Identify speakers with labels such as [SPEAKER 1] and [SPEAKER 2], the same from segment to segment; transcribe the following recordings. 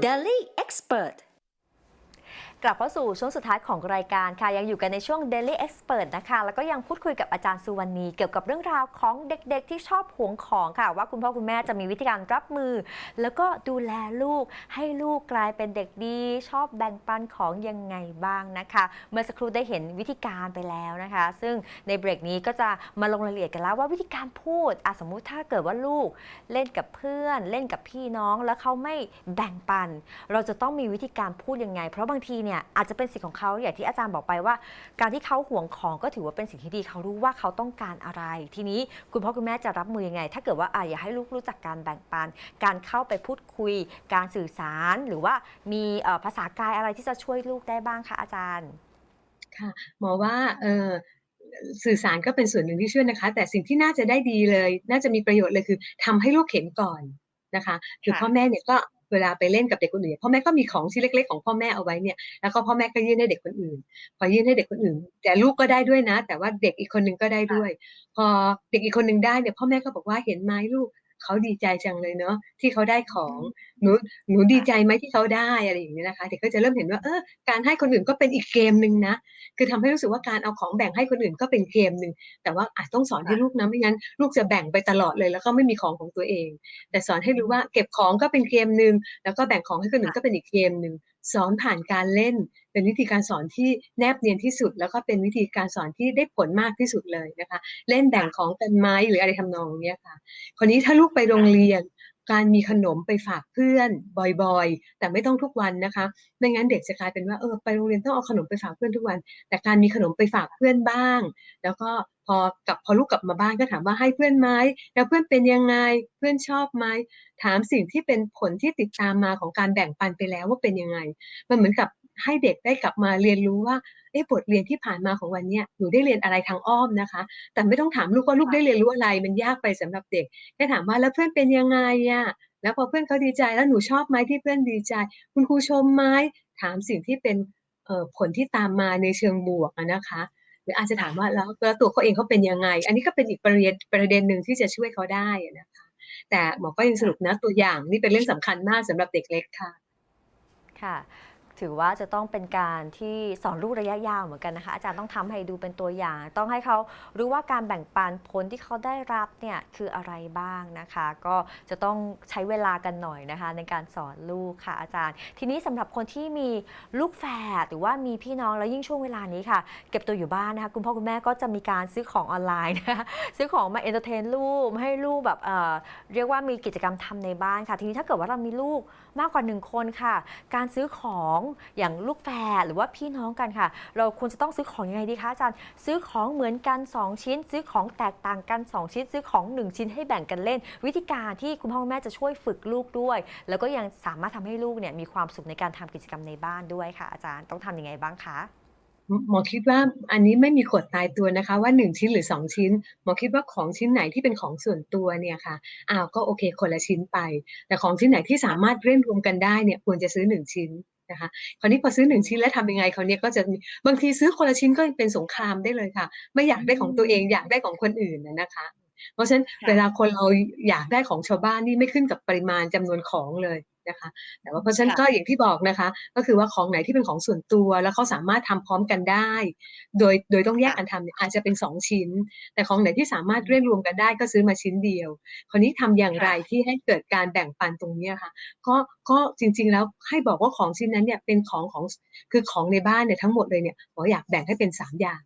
[SPEAKER 1] Delhi Expert.
[SPEAKER 2] กลับเข้าสู่ช่วงสุดท้ายของรายการค่ะ ยังอยู่กันในช่วง Daily Expert นะคะ แล้วก็ยังพูดคุยกับอาจารย์สุวรรณี เกี่ยวกับเรื่องราวของเด็กๆ ที่ชอบหวงของค่ะ ว่าคุณพ่อคุณแม่จะมีวิธีการรับมือ แล้วก็ดูแลลูกให้ลูกกลายเป็นเด็กดี ชอบแบ่งปันของยังไงบ้างนะคะ เมื่อสักครู่ได้เห็นวิธีการไปแล้วนะคะ ซึ่งในเบรกนี้ก็จะมาลงรายละเอียดกันแล้วว่าวิธีการพูดอสมมุติถ้าเกิดว่าลูกเล่นกับเพื่อน เล่นกับพี่น้องแล้วเขาไม่แบ่งปัน เราจะต้องมีวิธีการพูดยังไง เพราะบางทีเนี่ยอาจจะเป็นสิทธิ์ของเขาอย่างที่อาจารย์บอกไปว่า การที่เขาห่วงของก็ถือว่าเป็นสิ่งที่ดีเขารู้ว่าเขาต้องการอะไร ทีนี้คุณพ่อคุณแม่จะรับมือยังไง ถ้าเกิดว่าอะอยากให้ลูกรู้จักการแบ่งปัน การเข้าไปพูดคุย การสื่อสาร หรือว่ามีเอ่อภาษากายอะไรที่จะช่วยลูกได้บ้างคะอาจารย์
[SPEAKER 3] ค่ะหมอว่าเอ่อสื่อสารก็เป็นส่วนหนึ่งที่ช่วยนะคะ แต่สิ่งที่น่าจะได้ดีเลย น่าจะมีประโยชน์เลยคือทำให้ลูกเห็นก่อนนะคะคือ
[SPEAKER 2] ค่ะ
[SPEAKER 3] พ่อแม่เนี่ยก็ เวลาไปเล่นกับเด็กคนอื่นพ่อแม่ก็มีของชิ้นเล็ก ๆ ของพ่อแม่เอาไว้เนี่ยแล้วก็พ่อแม่ก็ยื่นให้เด็กคนอื่น พอยื่นให้เด็กคนอื่น แต่ลูกก็ได้ด้วยนะ แต่ว่าเด็กอีกคนหนึ่งก็ได้ด้วย พอเด็กอีกคนหนึ่งได้เนี่ยพ่อแม่ก็บอกว่าเห็นไหมลูก เขาดีใจจังเลยเนาะที่เขาได้ของหนูหนูดีใจไหมที่เขาได้อะไรอย่างนี้ยนะคะเด็กก็จะเริ่มเห็นว่าเออการให้คนอื่นก็เป็นอีกเกมหนึ่งนะคือทำให้รู้สึกว่าการเอาของแบ่งให้คนอื่นก็เป็นเกมหนึ่งแต่ว่าอาจต้องสอนให้ลูกนะไม่งั้น ลูกจะแบ่งไปตลอดเลย แล้วก็ไม่มีของของตัวเอง แต่สอนให้รู้ว่าเก็บของก็เป็นเกมหนึ่งแล้วก็แบ่งของให้คนอื่นก็เป็นอีกเกมหนึ่งสอนผ่านการเล่น เป็นวิธีการสอนที่แนบเนียนที่สุด แล้วก็เป็นวิธีการสอนที่ได้ผลมากที่สุดเลยนะคะ เล่นแบ่งของกันไม้หรืออะไรทำนองเนี้ยค่ะคนนี้ถ้าลูกไปโรงเรียน การมีขนมไปฝากเพื่อนบ่อยๆ แต่ไม่ต้องทุกวันนะคะ ไม่งั้นเด็กจะกลายเป็นว่าเออไปโรงเรียนต้องเอาขนมไปฝากเพื่อนทุกวัน แต่การมีขนมไปฝากเพื่อนบ้าง แล้วก็พอกลับพอลูกกลับมาบ้านก็ถามว่าให้เพื่อนไหมแล้วเพื่อนเป็นยังไงเพื่อนชอบไหมถามสิ่งที่เป็นผลที่ติดตามมาของการแบ่งปันไปแล้วว่าเป็นยังไง มันเหมือนกับ ให้เด็กได้กลับมาเรียนรู้ว่าเอ๊ะบทเรียนที่ผ่านมาของวันนี้หนูได้เรียนอะไรทางอ้อมนะคะ แต่ไม่ต้องถามลูกว่าลูกได้เรียนรู้อะไรมันยากไปสำหรับเด็กแค่ถามว่าแล้วเพื่อนเป็นยังไงอะแล้วพอเพื่อนเขาดีใจแล้วหนูชอบไหมที่เพื่อนดีใจ คุณครูชมไหมถามสิ่งที่เป็นผลที่ตามมาในเชิงบวกนะคะ หรืออาจจะถามว่าแล้วตัวเขาเองเขาเป็นยังไง อันนี้ก็เป็นอีกประเด็นประเด็นหนึ่งที่จะช่วยเขาได้นะคะแต่หมอก็ยังสรุปนะตัวอย่างนี่เป็นเรื่องสำคัญมากสำหรับเด็กเล็กค่ะ
[SPEAKER 2] ค่ะ ถือว่าจะต้องเป็นการที่สอนลูกระยะยาวเหมือนกันนะคะอาจารย์ต้องทำให้ดูเป็นตัวอย่าง ต้องให้เขารู้ว่าการแบ่งปันผลที่เขาได้รับเนี่ยคืออะไรบ้างนะคะ ก็จะต้องใช้เวลากันหน่อยนะคะ ในการสอนลูกค่ะอาจารย์ ทีนี้สำหรับคนที่มีลูกแฝดหรือว่ามีพี่น้องแล้วยิ่งช่วงเวลานี้ค่ะ เก็บตัวอยู่บ้านนะคะคุณพ่อคุณแม่ก็จะมีการซื้อของออนไลน์นะคะซื้อของมาเอนเตอร์เทนลูกให้ลูกแบบเเรียกว่ามีกิจกรรมทำในบ้านค่ะ ทีนี้ถ้าเกิดว่าเรามีลูกมากกว่าหนึ่งคนค่ะ การซื้อของอย่างลูกแฝดหรือว่าพี่น้องกันค่ะ เราควรจะต้องซื้อของยังไงดีคะอาจารย์ ซื้อของเหมือนกัน 2 ชิ้น ซื้อของแตกต่างกัน 2 ชิ้น ซื้อของ 1 ชิ้นให้แบ่งกันเล่น วิธีการที่คุณพ่อคุณแม่จะช่วยฝึกลูกด้วย แล้วก็ยังสามารถทำให้ลูกเนี่ยมีความสุขในการทำกิจกรรมในบ้านด้วยค่ะ อาจารย์ต้องทำยังไงบ้างคะ
[SPEAKER 3] หมอคิดว่าอันนี้ไม่มีกฎตายตัวนะคะว่า 1 ชิ้นหรือ 2 ชิ้น หมอคิดว่าของชิ้นไหนที่เป็นของส่วนตัวเนี่ยค่ะอ้าวก็โอเคคนละชิ้นไป แต่ของชิ้นไหนที่สามารถเล่นรวมกันได้เนี่ยควรจะซื้อ 1 ชิ้น นะคะคราวนี้พอซื้อ1ชิ้นแล้วทำยังไงคราวนี้ก็จะมีบางทีซื้อคนละชิ้นก็เป็นสงครามได้เลยค่ะ ไม่อยากได้ของตัวเองอยากได้ของคนอื่นนะนะคะ เพราะฉะนั้น
[SPEAKER 2] ค่ะ
[SPEAKER 3] เวลาคนเราอยากได้ของชาวบ้านนี่ไม่ขึ้นกับปริมาณจำนวนของเลย นะคะ แต่ว่าเพราะฉะนั้น
[SPEAKER 2] ค่ะ
[SPEAKER 3] ก็อย่างที่บอกนะคะ ก็คือว่าของไหนที่เป็นของส่วนตัวแล้วเขาสามารถทำพร้อมกันได้ โดยโดยต้องแยกกันทำเนี่ยอาจจะเป็น 2 ชิ้น แต่ของไหนที่สามารถเรียกรวมกันได้ก็ซื้อมาชิ้นเดียว คราวนี้ทำอย่างไรที่ให้เกิดการแบ่งปันตรงเนี้ยค่ะ ก็ก็จริง ๆ แล้วให้บอกว่าของชิ้นนั้นเนี่ยเป็นของของคือของในบ้านเนี่ยทั้งหมดเลยเนี่ยหมออยากแบ่งให้เป็น 3 อย่าง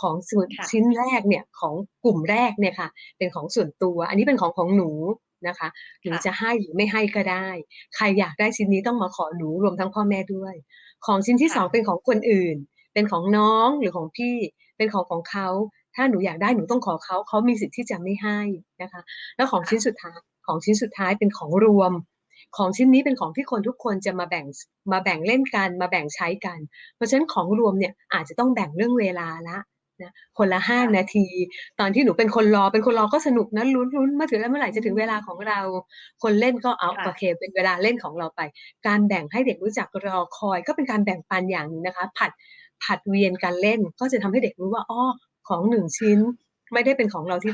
[SPEAKER 3] ของส่วน
[SPEAKER 2] ค่ะ
[SPEAKER 3] ชิ้นแรกเนี่ยของกลุ่มแรกเนี่ยค่ะ เป็นของส่วนตัว อันนี้เป็นของของหนู นะคะหนู
[SPEAKER 2] ค่ะ
[SPEAKER 3] จะให้หรือไม่ให้ก็ได้ ใครอยากได้ชิ้นนี้ต้องมาขอหนูรวมทั้งพ่อแม่ด้วย ของชิ้นที่
[SPEAKER 2] ค่ะ
[SPEAKER 3] สองเป็นของคนอื่น เป็นของน้องหรือของพี่ เป็นของของเขา ถ้าหนูอยากได้หนูต้องขอเขาเขามีสิทธิ์ที่จะไม่ให้นะคะ แล้วของชิ้นสุดท้ายของชิ้นสุดท้ายเป็นของรวม ของชิ้นนี้เป็นของที่คนทุกคนจะมาแบ่งมาแบ่งเล่นกันมาแบ่งใช้กัน เพราะฉะนั้นของรวมเนี่ยอาจจะต้องแบ่งเรื่องเวลาละ นะคนละห้า
[SPEAKER 2] ค่ะ
[SPEAKER 3] นาที ตอนที่หนูเป็นคนรอเป็นคนรอก็สนุกนะลุ้นลุ้นมาถึงแล้วเมื่อไหร่จะถึงเวลาของเรา คนเล่นก็เอา
[SPEAKER 2] ค่ะ
[SPEAKER 3] โอเค เป็นเวลาเล่นของเราไป การแบ่งให้เด็กรู้จักรอคอย ก็เป็นการแบ่งปันอย่างหนึงนะคะ ผัดผัดเวียนการเล่นก็จะทำให้เด็กรู้ว่าอ้อของหนึ่งชิ้น ไม่ได้เป็นของเราที่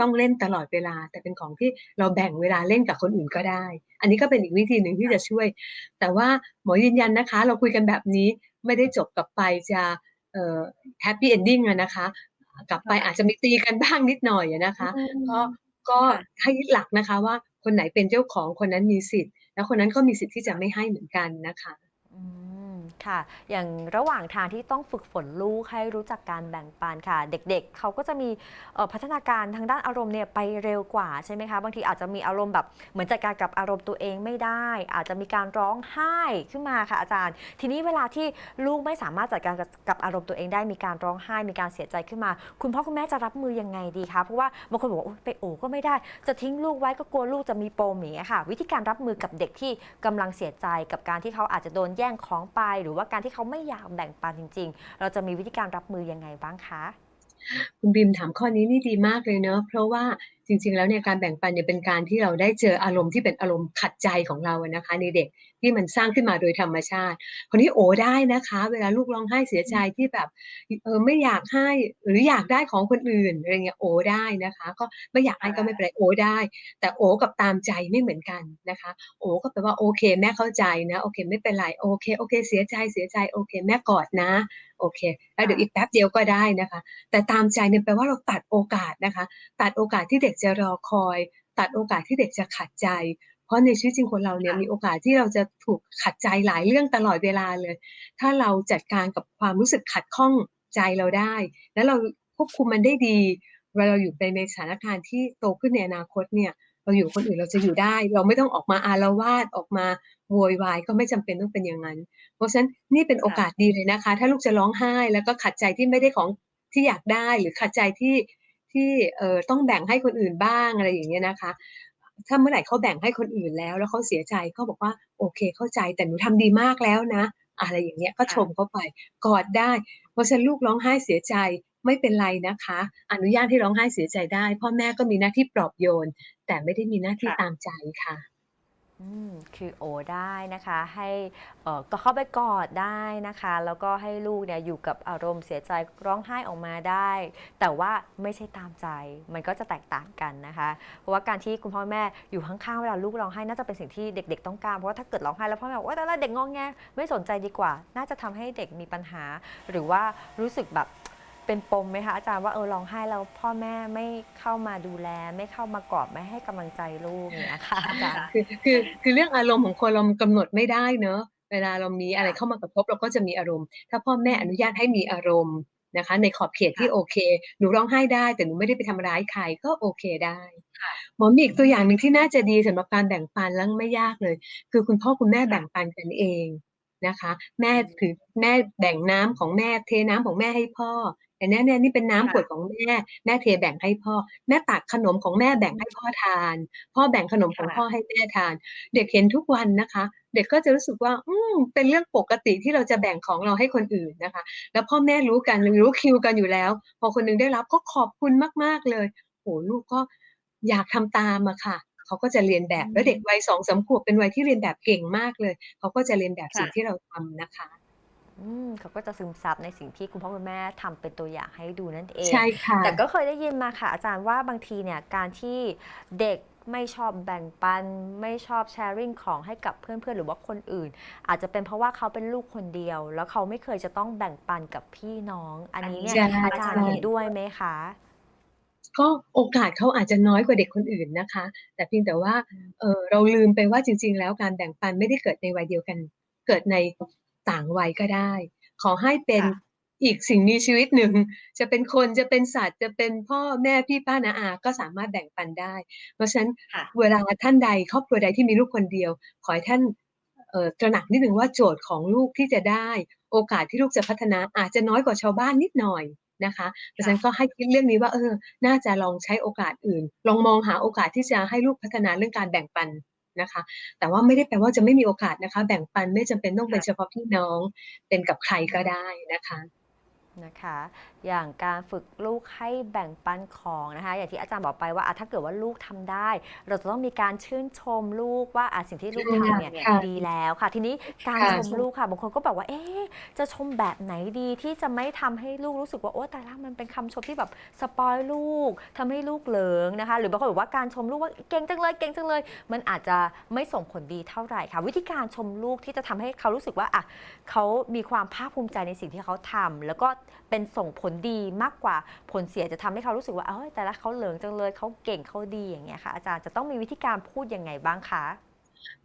[SPEAKER 3] ต้องเล่นตลอดเวลา แต่เป็นของที่เราแบ่งเวลาเล่นกับคนอื่นก็ได้ อันนี้ก็เป็นอีกวิธีหนึ่งที่จะช่วย แต่ว่าหมอยืนยันนะคะ เราคุยกันแบบนี้ไม่ได้จบกลับไปจะเอ่อ แฮปปี้เอนดิ้งอะนะคะ กลับไป
[SPEAKER 1] ค่ะ
[SPEAKER 3] อาจจะมีตีกันบ้างนิดหน่อยอะนะคะ
[SPEAKER 1] อืม
[SPEAKER 3] ก็ก็
[SPEAKER 1] ค่ะ
[SPEAKER 3] ให้ยึดหลักนะคะว่าคนไหนเป็นเจ้าของคนนั้นมีสิทธิ์ แล้วคนนั้นก็มีสิทธิ์ที่จะไม่ให้เหมือนกันนะคะ
[SPEAKER 2] อืม ค่ะ อย่างระหว่างทางที่ต้องฝึกฝนลูกให้รู้จักการแบ่งปันค่ะ เด็กๆเขาก็จะมีพัฒนาการทางด้านอารมณ์เนี่ยไปเร็วกว่าใช่ไหมคะบางทีอาจจะมีอารมณ์แบบเหมือนจัดการกับอารมณ์ตัวเองไม่ได้ อาจจะมีการร้องไห้ขึ้นมาค่ะอาจารย์ ทีนี้เวลาที่ลูกไม่สามารถจัดการกับอารมณ์ตัวเองได้มีการร้องไห้มีการเสียใจขึ้นมา คุณพ่อคุณแม่จะรับมือยังไงดีคะเพราะว่าบางคนบอกว่าไปโอก็ไม่ได้ จะทิ้งลูกไว้ก็กลัวลูกจะมีปมอย่างเงี้ยค่ะ วิธีการรับมือกับเด็กที่กำลังเสียใจกับการที่เขาอาจจะโดนแย่งของไปหรือว่าการที่เขาไม่อยากแบ่งปันจริง ๆ เราจะมีวิธีการรับมือยังไงบ้างคะ
[SPEAKER 3] คุณบิมถามข้อนี้นี่ดีมากเลยเนอะเพราะว่า จริง ๆ แล้วเนี่ยการแบ่งปันเนี่ยเป็นการที่เราได้เจออารมณ์ที่เป็นอารมณ์ขัดใจของเราอะนะคะ ในเด็กที่มันสร้างขึ้นมาโดยธรรมชาติคนนี้โอได้นะคะ เวลาลูกร้องไห้เสียใจที่แบบเออไม่อยากให้หรืออยากได้ของคนอื่นอะไรเงี้ยโอได้นะคะ ก็ไม่อยากให้ก็ไม่เป็นไรโอได้ แต่โอกับตามใจไม่เหมือนกันนะคะ โอก็แปลว่าโอเค แม่เข้าใจนะโอเค ไม่เป็นไรโอเคโอเค เสียใจเสียใจโอเค แม่กอดนะโอเคแล้วเดี๋ยวอีกแป๊บเดียวก็ได้นะคะ แต่ตามใจเนี่ยแปลว่าเราตัดโอกาสนะคะ ตัดโอกาสที่เด็กจะรอคอย ตัดโอกาสที่เด็กจะขัดใจ เพราะในชีวิตจริงคนเราเนี่ย
[SPEAKER 1] ค่ะ
[SPEAKER 3] มีโอกาสที่เราจะถูกขัดใจหลายเรื่องตลอดเวลาเลย ถ้าเราจัดการกับความรู้สึกขัดข้องใจเราได้ แล้วเราควบคุมมันได้ดีเวลาเราอยู่ในในสถานการณ์ที่โตขึ้นในอนาคตเนี่ยเราอยู่กับคนอื่นเราจะอยู่ได้ เราไม่ต้องออกมาอาละวาดออกมาโวยวายก็ไม่จำเป็นต้องเป็นอย่างนั้น เพราะฉะนั้นนี่เป็นโอกาสดีเลยนะคะ ถ้าลูกจะร้องไห้แล้วก็ขัดใจที่ไม่ได้ของที่อยากได้ หรือขัดใจที่ ที่เอ่อต้องแบ่งให้คนอื่นบ้างอะไรอย่างเงี้ยนะคะ ถ้าเมื่อไหร่เขาแบ่งให้คนอื่นแล้ว แล้วเขาเสียใจเขาบอกว่าโอเค เข้าใจแต่หนูทำดีมากแล้วนะ อะไรอย่างเงี้ยก็ชมเขาไปกอดได้เพราะฉะนั้นลูกร้องไห้เสียใจไม่เป็นไรนะคะ อนุญาตให้ร้องไห้เสียใจได้ พ่อแม่ก็มีหน้าที่ปลอบโยน แต่ไม่ได้มีหน้าที่
[SPEAKER 1] ค่ะ
[SPEAKER 3] ตามใจค่ะ
[SPEAKER 2] อืมคือโอได้นะคะให้เอ่อก็เข้าไปกอดได้นะคะ แล้วก็ให้ลูกเนี่ยอยู่กับอารมณ์เสียใจร้องไห้ออกมาได้ แต่ว่าไม่ใช่ตามใจมันก็จะแตกต่างกันนะคะ เพราะว่าการที่คุณพ่อแม่อยู่ข้างๆเวลาลูกร้องไห้น่าจะเป็นสิ่งที่เด็ก ๆ ต้องการเพราะว่าถ้าเกิดร้องไห้แล้วพ่อแม่บอกว่าแต่ละเด็กงองแงไม่สนใจดีกว่า น่าจะทำให้เด็กมีปัญหา หรือว่ารู้สึกแบบ เป็นปมไหมคะอาจารย์ว่าเออร้องไห้แล้วพ่อแม่ไม่เข้ามาดูแล ไม่เข้ามากอดไม่ให้กำลังใจลูกอย่างเงี้ยค่ะอาจารย์
[SPEAKER 3] คือคือคือเรื่องอารมณ์ของคนเรากำหนดไม่ได้เนอะเวลาเรามีอะไรเข้ามากระทบเราก็จะมีอารมณ์ ถ้าพ่อแม่อนุญาตให้มีอารมณ์นะคะ ในขอบเขตที่
[SPEAKER 1] ค่ะ
[SPEAKER 3] โอเค หนูร้องไห้ได้แต่หนูไม่ได้ไปทำร้ายใครก็โอเคได้
[SPEAKER 1] ค่ะ
[SPEAKER 3] หมอมีอีกตัวอย่างหนึ่งที่น่าจะดีสำหรับการแบ่งปันแล้วไม่ยากเลย คือคุณพ่อคุณแม่
[SPEAKER 1] ค่ะ
[SPEAKER 3] แบ่งปันกันเองนะคะ แม่ถือแม่แบ่งน้ำของแม่เทน้ำของแม่ให้พ่อแต่เนี้ยเนี่ยนี่เป็นน้ำ
[SPEAKER 1] ค่ะ
[SPEAKER 3] ขวดของแม่ แม่เทแบ่งให้พ่อ แม่ตักขนมของแม่แบ่งให้พ่อทาน พ่อแบ่งขนมของ
[SPEAKER 1] ค่ะ
[SPEAKER 3] พ่อให้แม่ทาน เด็กเห็นทุกวันนะคะ เด็กก็จะรู้สึกว่า อืมเป็นเรื่องปกติที่เราจะแบ่งของเราให้คนอื่นนะคะ แล้วพ่อแม่รู้กันรู้คิวกันอยู่แล้ว พอคนหนึงได้รับก็ขอบคุณมากๆเลยโหลูกก็อยากทำตามอะค่ะเขาก็จะเรียนแบบ
[SPEAKER 2] อืม
[SPEAKER 3] แล้วเด็กวัยสองสามขวบเป็นวัยที่เรียนแบบเก่งมากเลยเขาก็จะเรียนแบบ
[SPEAKER 1] ค่ะ
[SPEAKER 3] สิ่งที่เราทำนะคะ
[SPEAKER 2] อืมเขาก็จะซึมซับในสิ่งที่คุณพ่อคุณแม่ทำเป็นตัวอย่างให้ดูนั่นเอง
[SPEAKER 3] ใช่ค่ะ
[SPEAKER 2] แต่ก็เคยได้ยินมาค่ะอาจารย์ว่าบางทีเนี่ยการที่เด็กไม่ชอบแบ่งปัน ไม่ชอบแชร์ริ่งของให้กับเพื่อนๆ หรือว่าคนอื่น อาจจะเป็นเพราะว่าเขาเป็นลูกคนเดียว แล้วเขาไม่เคยจะต้องแบ่งปันกับพี่น้อง อันนี้เนี่ย
[SPEAKER 3] ใช่
[SPEAKER 2] อาจารย์เห็นด้วยไหมคะ
[SPEAKER 3] ก็โอกาสเขาอาจจะน้อยกว่าเด็กคนอื่นนะคะ แต่เพียงแต่ว่า
[SPEAKER 2] อืม
[SPEAKER 3] เออเราลืมไปว่าจริง ๆ แล้วการแบ่งปันไม่ได้เกิดในวัยเดียวกัน เกิดใน ต่างวัยก็ได้ ขอให้เป็น
[SPEAKER 1] ค่ะ
[SPEAKER 3] อีกสิ่งมีชีวิตหนึ่ง จะเป็นคนจะเป็นสัตว์จะเป็นพ่อแม่พี่ป้านาอา ก็สามารถแบ่งปันได้ เพราะฉะนั้น
[SPEAKER 1] ค่ะ
[SPEAKER 3] เวลาท่านใดครอบครัวใดที่มีลูกคนเดียว ขอให้ท่านเอ่อตระหนักนิดหนึ่งว่าโจทย์ของลูกที่จะได้ โอกาสที่ลูกจะพัฒนาอาจจะน้อยกว่าชาวบ้านนิดหน่อยนะคะเพราะฉะนั้นก็ให้คิดเรื่องนี้ว่าเออ น่าจะลองใช้โอกาสอื่น ลองมองหาโอกาสที่จะให้ลูกพัฒนาเรื่องการแบ่งปัน นะคะ แต่ว่าไม่ได้แปลว่าจะไม่มีโอกาสนะคะ แบ่งปันไม่จำเป็นต้องเป็น
[SPEAKER 1] ค่ะ
[SPEAKER 3] เฉพาะพี่น้องเป็นกับใครก็ได้นะคะ
[SPEAKER 2] นะคะ อย่างการฝึกลูกให้แบ่งปันของนะคะ อย่างที่อาจารย์บอกไปว่าอะถ้าเกิดว่าลูกทำได้ เราจะต้องมีการชื่นชมลูกว่าอะสิ่งที่ลูกทำเนี่ย
[SPEAKER 3] ค่ะ
[SPEAKER 2] ดีแล้วค่ะ ทีนี้การ
[SPEAKER 3] ค่ะ
[SPEAKER 2] ชมลูกค่ะบางคนก็แบบว่าเอ๊ะจะชมแบบไหนดีที่จะไม่ทำให้ลูกรู้สึกว่าโอ้แต่ละมันเป็นคำชมที่แบบสปอยลูกทำให้ลูกเหลิงนะคะ หรือบางคนบอกว่าการชมลูกว่าเก่งจังเลยเก่งจังเลย มันอาจจะไม่ส่งผลดีเท่าไหร่ค่ะ วิธีการชมลูกที่จะทำให้เขารู้สึกว่าอะเขามีความภาคภูมิใจในสิ่งที่เขาทำแล้วก็เป็นส่งผลดีมากกว่าผลเสียจะทำให้เขารู้สึกว่าเอ้ยแต่ละเขาเหลิงจังเลยเขาเก่งเขาดีอย่างเงี้ยค่ะ อาจารย์จะต้องมีวิธีการพูดยังไงบ้างคะ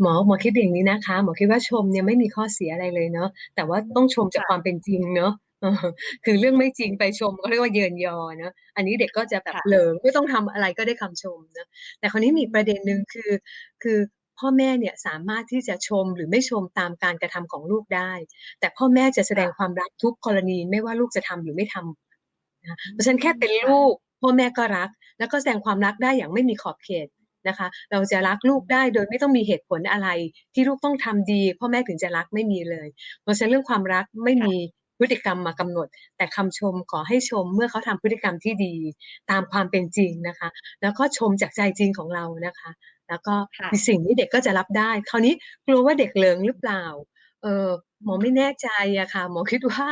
[SPEAKER 3] หมอหมอคิดอย่างนี้นะคะหมอคิดว่าชมเนี่ยไม่มีข้อเสียอะไรเลยเนาะแต่ว่าต้องชมจากความเป็นจริงเนาะเออคือเรื่องไม่จริงไปชมก็เรียกว่าเยินยอเนาะอันนี้เด็กก็จะแบบ
[SPEAKER 2] ค่ะ
[SPEAKER 3] เหลิงไม่ต้องทำอะไรก็ได้คำชมนะแต่คราวนี้มีประเด็นหนึ่งคือ คือ พ่อแม่เนี่ยสามารถที่จะชมหรือไม่ชมตามการกระทำของลูกได้ แต่พ่อแม่จะแสดงความรักทุกกรณีไม่ว่าลูกจะทำหรือไม่ทำนะเพราะฉะนั้นแค่เป็นลูก พ่อแม่ก็รัก แล้วก็แสดงความรักได้อย่างไม่มีขอบเขตนะคะ เราจะรักลูกได้โดยไม่ต้องมีเหตุผลอะไร ที่ลูกต้องทำดี พ่อแม่ถึงจะรักไม่มีเลย เพราะฉะนั้นเรื่องความรักไม่มี พฤติกรรมมากำหนด แต่คำชมขอให้ชมเมื่อเขาทำพฤติกรรมที่ดีตามความเป็นจริงนะคะ แล้วก็ชมจากใจจริงของเรานะคะ แล้วก็
[SPEAKER 2] ค่ะ
[SPEAKER 3] มีสิ่งที่เด็กก็จะรับได้ คราวนี้กลัวว่าเด็กเหลิงหรือเปล่าเออหมอไม่แน่ใจอะค่ะ หมอคิดว่า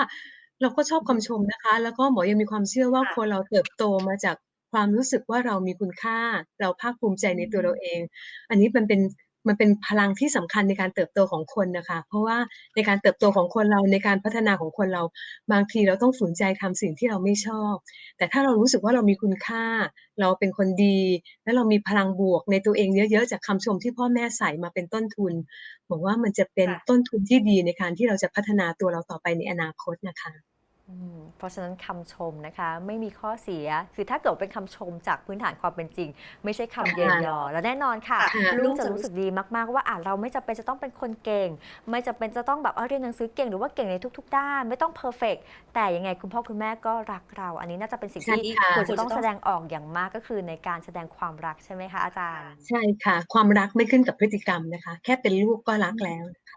[SPEAKER 3] เราก็ชอบคำชมนะคะ แล้วก็หมอยังมีความเชื่อว่า
[SPEAKER 2] ค่ะ
[SPEAKER 3] คนเราเติบโตมาจากความรู้สึกว่าเรามีคุณค่า เราภาคภูมิใจในตัวเราเอง อันนี้มันเป็น มันเป็นพลังที่สำคัญในการเติบโตของคนนะคะ เพราะว่าในการเติบโตของคนเราในการพัฒนาของคนเรา บางทีเราต้องฝืนใจทำสิ่งที่เราไม่ชอบ แต่ถ้าเรารู้สึกว่าเรามีคุณค่า เราเป็นคนดี และเรามีพลังบวกในตัวเองเยอะๆจากคำชมที่พ่อแม่ใส่มาเป็นต้นทุนบอกว่ามันจะเป็น
[SPEAKER 2] ค่ะ
[SPEAKER 3] ต้นทุนที่ดีในการที่เราจะพัฒนาตัวเราต่อไปในอนาคตนะคะ
[SPEAKER 2] อืม เพราะฉะนั้นคำชมนะคะไม่มีข้อเสียคือถ้าเกิดเป็นคำชมจากพื้นฐานความเป็นจริง ไม่ใช่คำ
[SPEAKER 3] ค่ะ
[SPEAKER 2] เยินยอ แล้วแน่นอนค่ะ
[SPEAKER 3] ค่ะ
[SPEAKER 2] ลูกจะรู้สึกดีมากๆว่าอะเราไม่จำเป็นจะต้องเป็นคนเก่ง ไม่จำเป็นจะต้องแบบเอาเรียนหนังสือเก่งหรือว่าเก่งในทุก ๆ ด้าน ไม่ต้องเพอร์เฟกแต่ยังไงคุณพ่อคุณแม่ก็รักเรา อันนี้น่าจะเป็นสิ่ง
[SPEAKER 3] ใช่
[SPEAKER 2] ที่
[SPEAKER 3] ค่ะ
[SPEAKER 2] ควรจะต้องแสดงออกอย่างมากก็คือในการแสดงความรักใช่ไหมคะอาจารย์
[SPEAKER 3] ใช่ค่ะ ความรักไม่ขึ้นกับพฤติกรรมนะคะ แค่เป็นลูกก็รักแล้วนะคะ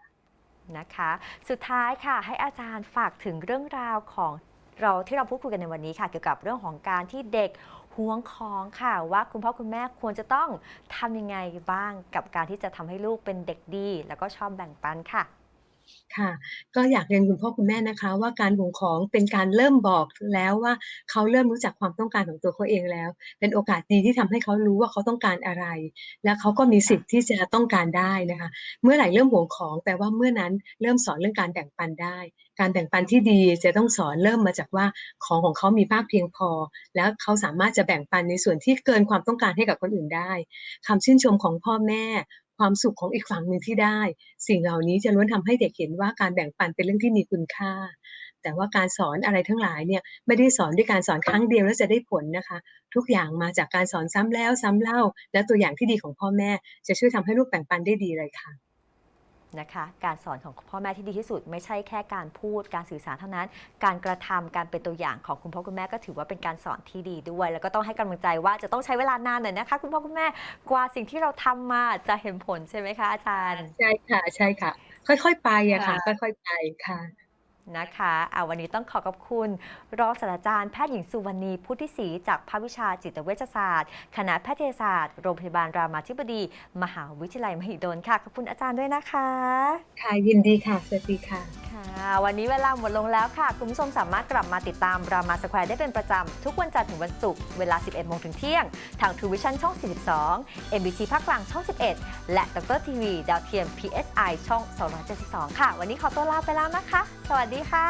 [SPEAKER 2] นะคะ สุดท้ายค่ะ ให้อาจารย์ฝากถึงเรื่องราวของเราที่เราพูดคุยกันในวันนี้ค่ะ เกี่ยวกับเรื่องของการที่เด็กห่วงของค่ะว่าคุณพ่อคุณแม่ควรจะต้องทำยังไงบ้างกับการที่จะทำให้ลูกเป็นเด็กดี แล้วก็ชอบแบ่งปันค่ะ
[SPEAKER 3] ค่ะ ก็อยากเรียนคุณพ่อคุณแม่นะคะ ว่าการห่วงของเป็นการเริ่มบอกแล้วว่าเขาเริ่มรู้จักความต้องการของตัวเขาเองแล้ว เป็นโอกาสดีที่ทำให้เขารู้ว่าเขาต้องการอะไร และเขาก็มีสิทธิ์ที่จะต้องการได้นะคะ เมื่อไหร่เริ่มห่วงของแปลว่าเมื่อนั้นเริ่มสอนเรื่องการแบ่งปันได้ การแบ่งปันที่ดีจะต้องสอนเริ่มมาจากว่าของของเขามีมากเพียงพอ แล้วเขาสามารถจะแบ่งปันในส่วนที่เกินความต้องการให้กับคนอื่นได้คำชื่นชมของพ่อแม่ ความสุขของอีกฝั่งหนึ่งที่ได้ สิ่งเหล่านี้จะล้วนทำให้เด็กเห็นว่าการแบ่งปันเป็นเรื่องที่มีคุณค่า แต่ว่าการสอนอะไรทั้งหลายเนี่ยไม่ได้สอนด้วยการสอนครั้งเดียวแล้วจะได้ผลนะคะ ทุกอย่างมาจากการสอนซ้ำแล้วซ้ำเล่า และตัวอย่างที่ดีของพ่อแม่ จะช่วยทำให้ลูกแบ่งปันได้ดีเลยค่ะ
[SPEAKER 2] นะคะการสอนของพ่อแม่ที่ดีที่สุด ไม่ใช่แค่การพูดการสื่อสารเท่านั้น การกระทำการเป็นตัวอย่างของคุณพ่อคุณแม่ก็ถือว่าเป็นการสอนที่ดีด้วย แล้วก็ต้องให้กำลังใจว่าจะต้องใช้เวลานานหน่อยนะคะ คุณพ่อคุณแม่กว่าสิ่งที่เราทำมาจะเห็นผลใช่ไหมคะอาจารย์
[SPEAKER 3] ใช่ค่ะใช่ค่ะ ค่อยๆ ไปอะค่ะ
[SPEAKER 2] ค่ะ
[SPEAKER 3] ค่อยๆไปค่ะ
[SPEAKER 2] นะคะอ่าวันนี้ต้องขอขอบคุณ รองศาสตราจารย์แพทย์หญิงสุวรรณีพุทธิศรีจากภาควิชาจิตเวชศาสตร์ คณะแพทยศาสตร์ โรงพยาบาลรามาธิบดี มหาวิทยาลัยมหิดลค่ะ ขอบคุณอาจารย์ด้วยนะคะ
[SPEAKER 3] ค่ะยินดีค่ะ สวัสดีค่ะ
[SPEAKER 2] ค่ะ วันนี้เวลาหมดลงแล้วค่ะ คุณผู้ชมสามารถกลับมาติดตามรามาสแควร์ได้เป็นประจำ ทุกวันจันทร์ถึงวันศุกร์เวลา 11โมงถึงเที่ยง ทาง True Vision ช่อง 42 MBT ภาคกลางช่อง 11 และดรทีวีดาวเทียม PSI ช่อง 272 ค่ะ วันนี้ขอตัวลาไปแล้วนะคะ สวัสดีค่ะ